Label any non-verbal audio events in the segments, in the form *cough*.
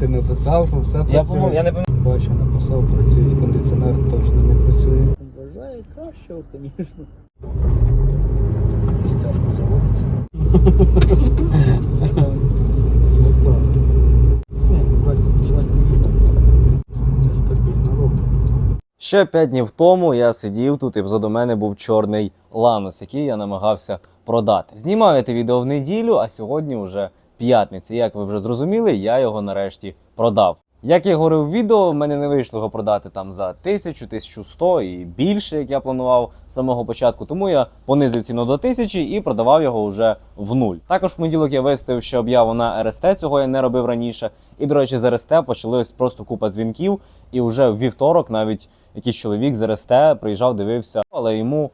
Ти написав, що все Я, працює. по-моєму, я не пам'ятаю. Бачу, написав, працює, кондиціонер точно не працює. Бажаю кращого, звісно. Стяжку заводиться. Ну, класно. Ні, давайте починати Нестабільно робить. Ще 5 днів тому я сидів тут і позаду мене був чорний ланос, який я намагався продати. Знімав я те відео в неділю, а сьогодні вже п'ятниця. І Як ви вже зрозуміли, я його нарешті продав. Як я говорив в відео, в мене не вийшло його продати там за 1000, 1100 і більше, як я планував з самого початку. Тому я понизив ціну до 1000 і продавав його вже в нуль. Також в понеділок я виставив ще об'яву на РСТ, цього я не робив раніше. І, до речі, з РСТ почалось просто купа дзвінків. І вже в вівторок навіть якийсь чоловік з РСТ приїжджав, дивився, але йому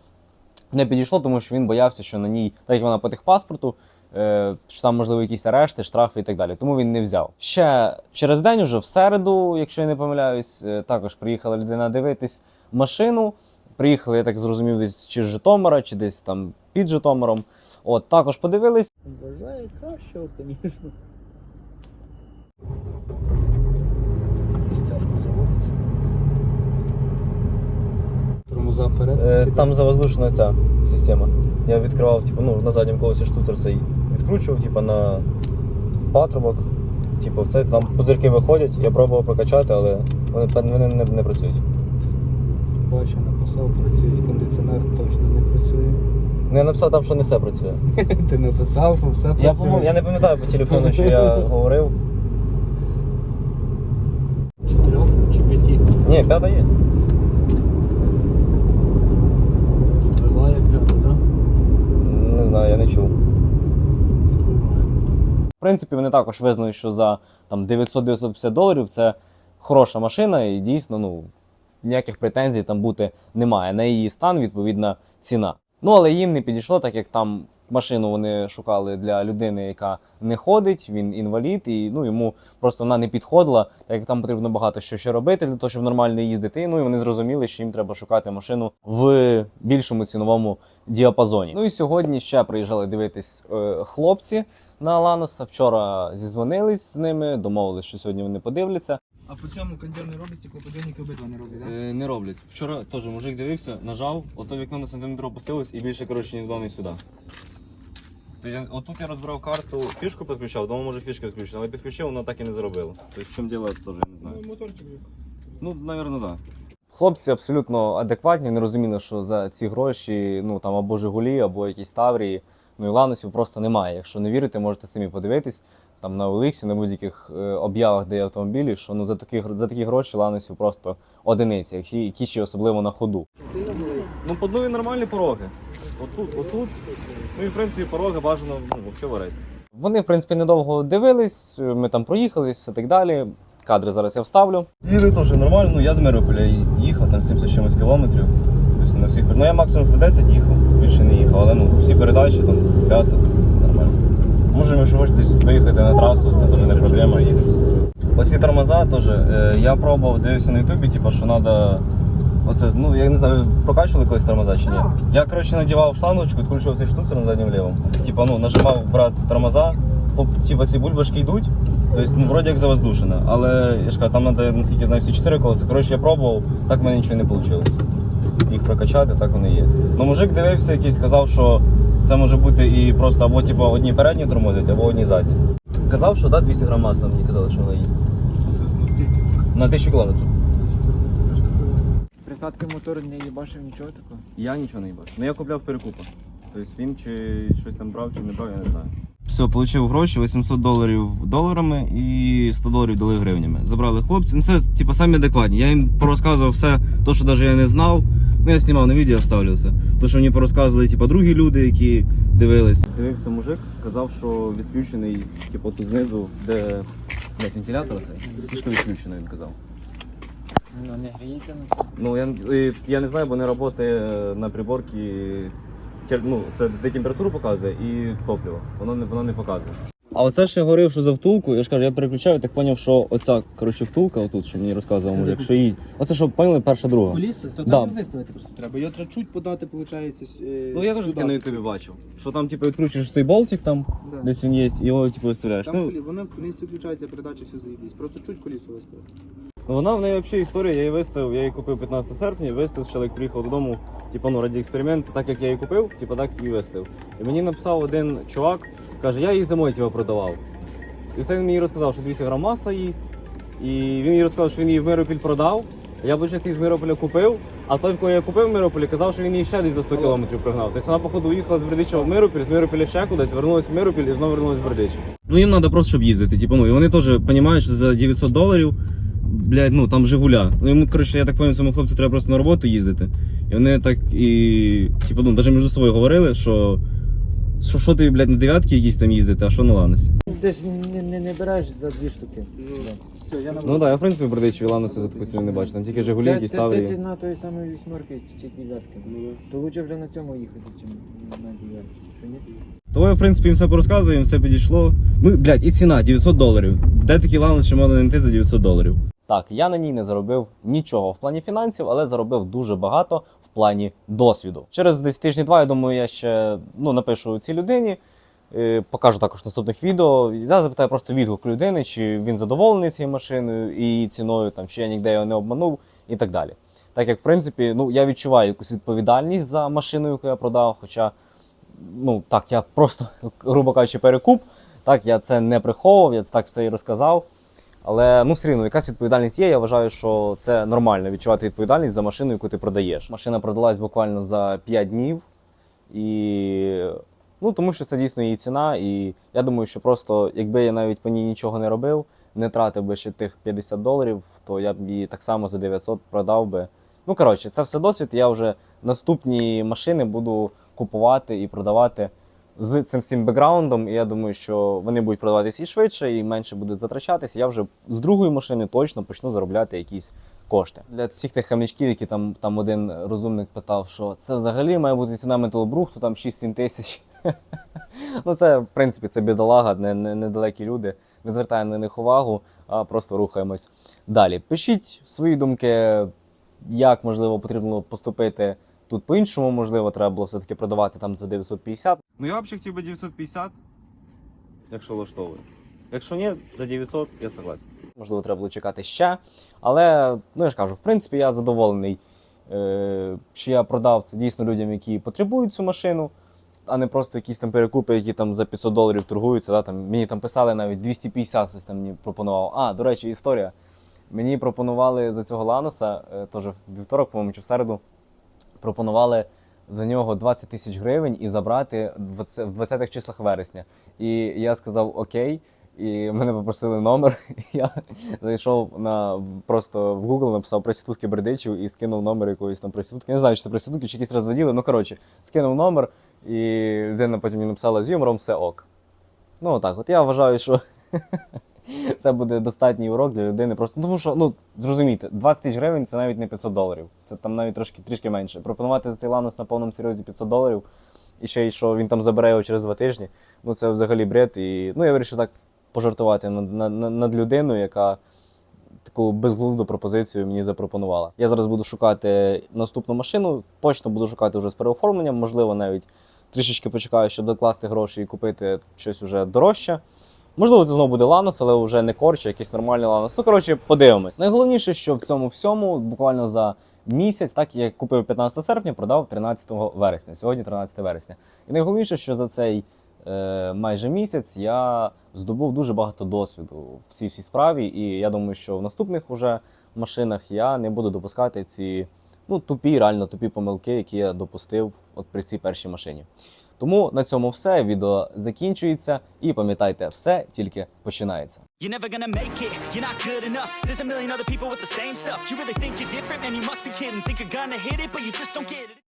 не підійшло, тому що він боявся, що на ній, так як вона по техпаспорту, е, що там можливо якісь арешти, штрафи і так далі. Тому він не взяв. Ще через день, уже в середу, якщо я не помиляюсь, е, також приїхала людина дивитись машину. Приїхали, я так зрозумів, десь чи з Житомира, чи десь там під Житомиром. От також подивились. Бажаю кращого, звісно. Тормоза. Е, Там завоздушена ця система. Я відкривав, типу, ну, на задньому колесі штуцер цей відкручував, типу, на патрубок. Типу, все, там пузирки виходять, я пробував прокачати, але вони, вони не, не працюють. Бачу, написав, працює, кондиціонер точно не працює. Ну, я написав там, що не все працює. *laughs* Ти написав, що все Я, працює. я не пам'ятаю по телефону, що я *laughs* говорив. Чотирьох чи п'яті? Ні, п'ята є. Підбиває п'яту, так? Не знаю, я не чув. Принципі, вони також визнали, що за там 900-950 доларів це хороша машина, і дійсно, ну ніяких претензій там бути немає. На її стан відповідна ціна. Ну але їм не підійшло, так як там машину вони шукали для людини, яка не ходить, він інвалід, і ну йому просто вона не підходила, так як там потрібно багато що ще робити для того, щоб нормально їздити. Ну і вони зрозуміли, що їм треба шукати машину в більшому ціновому діапазоні. Ну і сьогодні ще приїжджали дивитись е, хлопці на Ланоса. Вчора зізвонились з ними, домовились, що сьогодні вони подивляться. А по цьому кондьор не робить, стеклоподйомники обидва не роблять, так? Е, не роблять. Вчора теж мужик дивився, нажав, ото вікно на сантиметр опустилось і більше коротше ніхто не сюди. Тобто, я- отут я розбирав карту, фішку підключав, дома може фішка відключена, але підключив, воно так і не зробило. Тобто в чому діло, теж я не знаю. моторчик же. Ну, напевно, так. Хлопці абсолютно адекватні, не розуміли, що за ці гроші, ну там або Жигулі, або якісь Таврії, ну і Ланосів просто немає. Якщо не вірите, можете самі подивитись там на Олексі, на будь-яких е, об'явах, де є автомобілі, що ну за такі, за такі гроші Ланосів просто одиниці, які, які ще особливо на ходу. Ну, по одної нормальні пороги. Отут, отут. Ну і в принципі пороги бажано ну, взагалі варити. Вони, в принципі, недовго дивились, ми там проїхались, все так далі. Кадри зараз я вставлю. Їли теж нормально, ну я з Мирополя їхав там 70 чимось кілометрів. Тобто на всіх, ну я максимум 110 їхав, більше не їхав, але ну всі передачі, там п'ята, це нормально. Може, якщо хочете десь виїхати на трасу, це теж не проблема їхати. Оці тормоза теж. е, Я пробував, дивився на ютубі, типу, що треба. Оце, ну я не знаю, прокачували колись тормоза чи ні. Я коротше надівав шлангочку, відкручував цей штуцер на заднім лівому. Типа, ну, нажимав брат тормоза, типа ці бульбашки йдуть. Тобто, ну, вроді як завоздушено. Але я ж кажу, там треба, наскільки знаю, всі чотири колеса. Коротше, я пробував, так в мене нічого не вийшло. Їх прокачати, так вони є. Ну, мужик дивився якийсь, сказав, що це може бути і просто або типу, одні передні тормозять, або одні задні. Казав, що да, 200 грам масла мені казали, що вона їсть. На 1000 кілометрів. Присадки мотор не їбашив нічого такого. Я нічого не бачу. Ну я купляв перекупа. Тобто він чи щось там брав, чи не брав, я не знаю. Все, отримав гроші, 800 доларів доларами і 100 доларів дали гривнями. Забрали хлопці. Ну це типу самі адекватні. Я їм порозказував все, то, що навіть я не знав. Ну я знімав на відео, вставлю це. То, що мені порозказували типу, другі люди, які дивились. Дивився мужик, казав, що відключений, типу, тут знизу, де блядь, вентилятор цей. Фішка відключена, він казав. Ну не гріється. Ну, я, е, я не знаю, бо не працює на приборці. Ну, це де температуру показує і топливо. Воно не, воно не показує. А оце ще говорив, що за втулку, я ж кажу, я переключаю, так поняв, що оця, коротше, втулка, отут, що мені розказував, Це мужик, що їй. Оце що поняли, перша друга. Куліси? То Да. там виставити просто треба. Його треба чуть подати, виходить. Ну я теж таке на ютубі бачив. Що там, типу, відкручуєш цей болтик там, Да. десь він є, і його типу виставляєш. Там Ну, кулі, воно куліси включається, передача все заїбісь. Просто чуть кулісу виставити. Вона в неї взагалі історія, я її виставив, я її купив 15 серпня, виставив, чоловік приїхав додому, типу, ну, раді експерименту, так як я її купив, типу, так і виставив. І мені написав один чувак, каже, я її зимою типу, продавав. І це він мені розказав, що 200 грам масла їсть. І він їй розказав, що він її в Миропіль продав. Я б її з Мирополя купив, а той, в кого я купив в Мирополі, казав, що він її ще десь за 100 кілометрів пригнав. Тобто вона, походу, уїхала з Бердичева в Миропіль, з Миропіля ще кудись, вернулася в Миропіль і знову вернулася в Бердичів. Ну їм треба просто, щоб їздити. Типу, ну, і вони теж розуміють, що за 900 доларів блядь, ну там Жигуля. Ну йому, коротше, я так пам'ятаю, цьому хлопцю треба просто на роботу їздити. І вони так і. Типу, ну, навіть між собою говорили, що. Що, що ти, блядь, на дев'ятки якісь там їздити, а що на Ланосі? Ти ж не, не, не береш за дві штуки. Все, я на Ну так, я в принципі Бердичеві Ланоси за таку ціну не бачу. Там тільки Жигулі, якісь це, це Таврії. ціна тої самої вісьмерки чи дев'ятки. То лучше вже на цьому їхати, чим на дев'ятки. Що ні? То я, в принципі, їм все порозказую, їм все підійшло. Ну, блядь, і ціна 900 доларів. Де такий Ланос, що можна знайти за 900 доларів? Так, я на ній не заробив нічого в плані фінансів, але заробив дуже багато в плані досвіду. Через десь тижні два, я думаю, я ще ну, напишу цій людині. е, Покажу також в наступних відео. Я запитаю просто відгук людини, чи він задоволений цією машиною і ціною, там, чи я ніде його не обманув і так далі. Так як, в принципі, ну, я відчуваю якусь відповідальність за машину, яку я продав, хоча ну так, я просто, *laughs* грубо кажучи, перекуп. Так, я це не приховував, я це так все і розказав. Але ну все рівно, якась відповідальність є. Я вважаю, що це нормально відчувати відповідальність за машину, яку ти продаєш. Машина продалась буквально за 5 днів. І ну, тому що це дійсно її ціна. І я думаю, що просто якби я навіть по ній нічого не робив, не тратив би ще тих 50 доларів, то я б її так само за 900 продав би. Ну, коротше, це все досвід. Я вже наступні машини буду купувати і продавати з цим всім бекграундом. І я думаю, що вони будуть продаватися і швидше, і менше будуть затрачатися. Я вже з другої машини точно почну заробляти якісь кошти. Для всіх тих хам'ячків, які там, там один розумник питав, що це взагалі має бути ціна металобрухту, там 6-7 тисяч. *laughs* ну, це, в принципі, це бідолага, не, не, недалекі люди. Не звертаємо на них увагу, а просто рухаємось далі. Пишіть свої думки, як можливо потрібно поступити тут по-іншому, можливо, треба було все-таки продавати там за 950. Ну я взагалі хотів би 950, якщо влаштовує. Якщо ні, за 900 я согласен. Можливо, треба було чекати ще. Але, ну я ж кажу, в принципі, я задоволений, е, що я продав це дійсно людям, які потребують цю машину, а не просто якісь там перекупи, які там за 500 доларів торгуються. Да, там, мені там писали навіть 250 хтось там мені пропонував. А, до речі, історія. Мені пропонували за цього Ланоса, е, теж в вівторок, по-моєму, чи в середу, пропонували за нього 20 тисяч гривень і забрати в 20 в 20-х числах вересня. І я сказав окей. І мене попросили номер. *laughs* Я зайшов на просто в Google, написав проститутки Бердичів і скинув номер якоїсь там проститутки. Не знаю, чи це проститутки, чи якісь розводіли. Ну коротше, скинув номер, і людина потім мені написала з юмором все ок. Ну отак. От я вважаю, що *laughs* *laughs* це буде достатній урок для людини. Просто тому що, ну зрозумійте, 20 тисяч гривень це навіть не 500 доларів. Це там навіть трошки трішки менше. Пропонувати за цей ланос на повному серйозі 500 доларів, і ще й що він там забере його через два тижні. Ну це взагалі бред. І ну я вирішив так пожартувати над, над, над людиною, яка таку безглузду пропозицію мені запропонувала. Я зараз буду шукати наступну машину, точно буду шукати вже з переоформленням, можливо, навіть трішечки почекаю, щоб докласти гроші і купити щось уже дорожче. Можливо, це знову буде Ланос, але вже не корч, а якийсь нормальний Ланос. Ну, коротше, подивимось. Найголовніше, що в цьому всьому буквально за місяць, так я купив 15 серпня, продав 13 вересня. Сьогодні 13 вересня. І найголовніше, що за цей е, майже місяць я здобув дуже багато досвіду в цій всій справі. І я думаю, що в наступних уже машинах я не буду допускати ці ну, тупі, реально тупі помилки, які я допустив от при цій першій машині. Тому на цьому все. Відео закінчується. І пам'ятайте, все тільки починається.